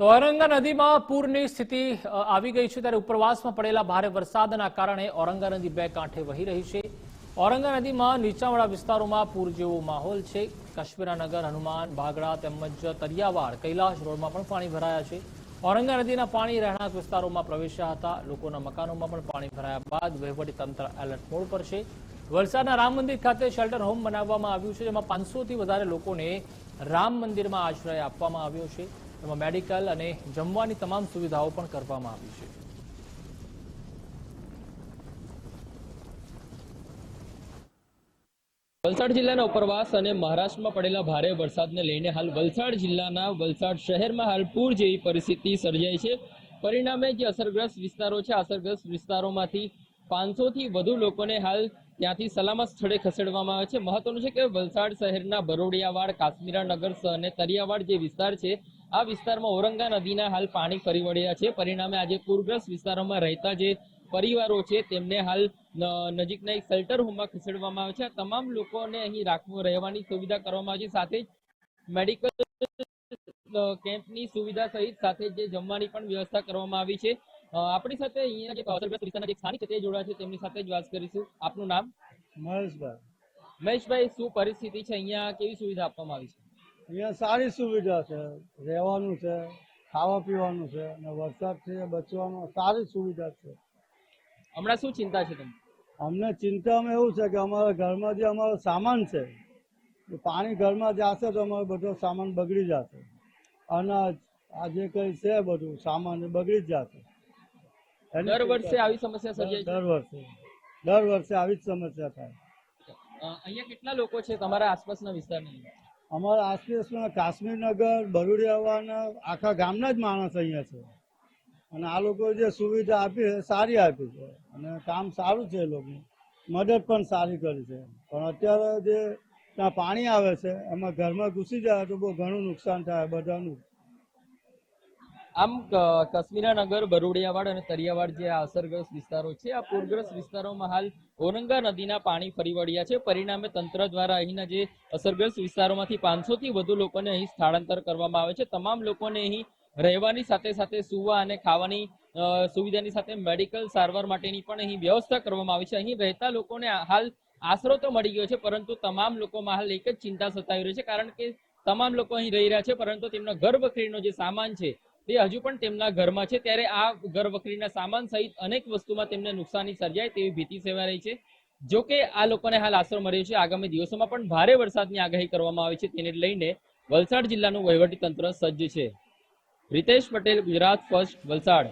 તો ઔરંગા નદીમાં પૂરની સ્થિતિ આવી ગઈ છે ત્યારે ઉપરવાસમાં પડેલા ભારે વરસાદના કારણે ઔરંગા નદી બે કાંઠે વહી રહી છે. ઔરંગા નદીમાં નીચાણવાળા વિસ્તારોમાં પૂર જેવો માહોલ છે. કાશ્મીરાનગર હનુમાન, બાગડા, તેમજ તરિયાવાડ, કૈલાશ રોડમાં પણ પાણી ભરાયા છે. ઔરંગા નદીના પાણી રહેણાંક વિસ્તારોમાં પ્રવેશ્યા હતા. લોકોના મકાનોમાં પણ પાણી ભરાયા બાદ વહીવટી તંત્ર એલર્ટ મોડ પર છે. વલસાડના રામ મંદિર ખાતે શેલ્ટર હોમ બનાવવામાં આવ્યું છે, જેમાં પાંચસોથી વધારે લોકોને રામ મંદિરમાં આશ્રય આપવામાં આવ્યો છે. એમાં મેડિકલ અને જમવાની તમામ સુવિધાઓ પણ કરવામાં આવી છે. વલસાડ જિલ્લાના ઉપરવાસ અને મહારાષ્ટ્રમાં પડેલા ભારે વરસાદને લઈને હાલ વલસાડ જિલ્લાના વલસાડ શહેરમાં હાલ પૂર જેવી પરિસ્થિતિ સર્જાઈ છે. પરિણામે જે અસરગ્રસ્ત વિસ્તારો છે, અસરગ્રસ્ત વિસ્તારોમાંથી પાંચસોથી વધુ લોકોને હાલ ત્યાંથી સલામત સ્થળે ખસેડવામાં આવે છે. મહત્વનું છે કે વલસાડ શહેરના બરોડિયાવાડ કાશ્મીરાનગર અને તરિયાવાડ જે વિસ્તાર છે આ વિસ્તારમાં ઓરંગા નદીના હાલ પાણી ફરી વળ્યા છે. પરિણામે આજે પૂરગ્રસ્ત વિસ્તારોમાં રહેતા જે પરિવારો છે તેમને હાલ નજીકના એક શેલ્ટર હોમમાં ખસેડવામાં આવે છે. તમામ લોકોને અહીં રાખવું રહેવાની સુવિધા કરવામાં આવી છે. સાથે જ મેડિકલ કેમ્પની સુવિધા સહિત સાથે જે જમવાની પણ વ્યવસ્થા કરવામાં આવી છે. આપણી સાથે અહીંયા જે અસરગ્રસ્ત વિસ્તારના જે સ્થાનિક છે તે જોડાયા છે. તેમની સાથે જ વાત કરીશું. આપનું નામ? મહેશભાઈ. મહેશભાઈ શું પરિસ્થિતિ છે? અહીંયા કેવી સુવિધા આપવામાં આવી છે? અહીંયા સારી સુવિધા છે. રહેવાનું છે ખાવા પીવાનું છે અને વરસાદથી બચવાનું સારી સુવિધા છે. હમણાં શું ચિંતા છે તમને? અમને ચિંતામાં એવું છે કે અમારા ઘરમાં જે અમારો સામાન છે એ પાણી ઘરમાં જશે તો અમારો બધો સામાન બગડી જશે. અનાજ આ જે કંઈ છે બધું સામાન એ બગડી જ જશે. દર વર્ષે આવી સમસ્યા સર્જાય છે? દર વર્ષે. દર વર્ષે આવી જ સમસ્યા થાય. અહીંયા કેટલા લોકો છે તમારા આસપાસના વિસ્તારની? અમારા આસપાસના કાશ્મીરનગર બરુડિયાવાના આખા ગામના જ માણસ અહીંયા છે. અને આ લોકો જે સુવિધા આપી છે, સારી આપી છે. અને કામ સારું છે એ લોકોનું. મદદ પણ સારી કરી છે. પણ અત્યારે જે ત્યાં પાણી આવે છે, એમાં ઘરમાં ઘૂસી જાય તો બહુ ઘણું નુકસાન થાય બધાનું. આમ કાશ્મીરાનગર, બરોડિયાવાડ અને તરિયાવાડ જે આ અસરગ્રસ્ત વિસ્તારો છે, આ પૂરગ્રસ્ત વિસ્તારોમાં હાલ ઓરંગા નદીના પાણી ફરી વળ્યા છે. પરિણામે તંત્ર દ્વારા અહીંના જે અસરગ્રસ્ત વિસ્તારોમાંથી પાંચસો થી વધુ લોકોને અહીં સ્થળાંતર કરવામાં આવે છે. તમામ લોકોને અહીં રહેવાની સાથે સાથે સુવા અને ખાવાની સુવિધાની સાથે મેડિકલ સારવાર માટેની પણ અહીં વ્યવસ્થા કરવામાં આવી છે. અહીં રહેતા લોકોને હાલ આશરો તો મળી ગયો છે, પરંતુ તમામ લોકોમાં હાલ એક જ ચિંતા સતાવી રહી છે, કારણ કે તમામ લોકો અહીં રહી રહ્યા છે, પરંતુ તેમના ઘર વખરીનો જે સામાન છે તે હજુ પણ તેમના ઘરમાં છે. ત્યારે આ ઘરવખરીના સામાન સહિત અનેક વસ્તુમાં તેમને નુકસાની સર્જાય તેવી ભીતિ સેવાઈ રહી છે. જો કે આ લોકોને હાલ આશરો મળ્યો છે. આગામી દિવસોમાં પણ ભારે વરસાદની આગાહી કરવામાં આવી છે. તેને લઈને વલસાડ જિલ્લાનું વહીવટી તંત્ર સજ્જ છે. રિતેશ પટેલ, ગુજરાત ફર્સ્ટ, વલસાડ.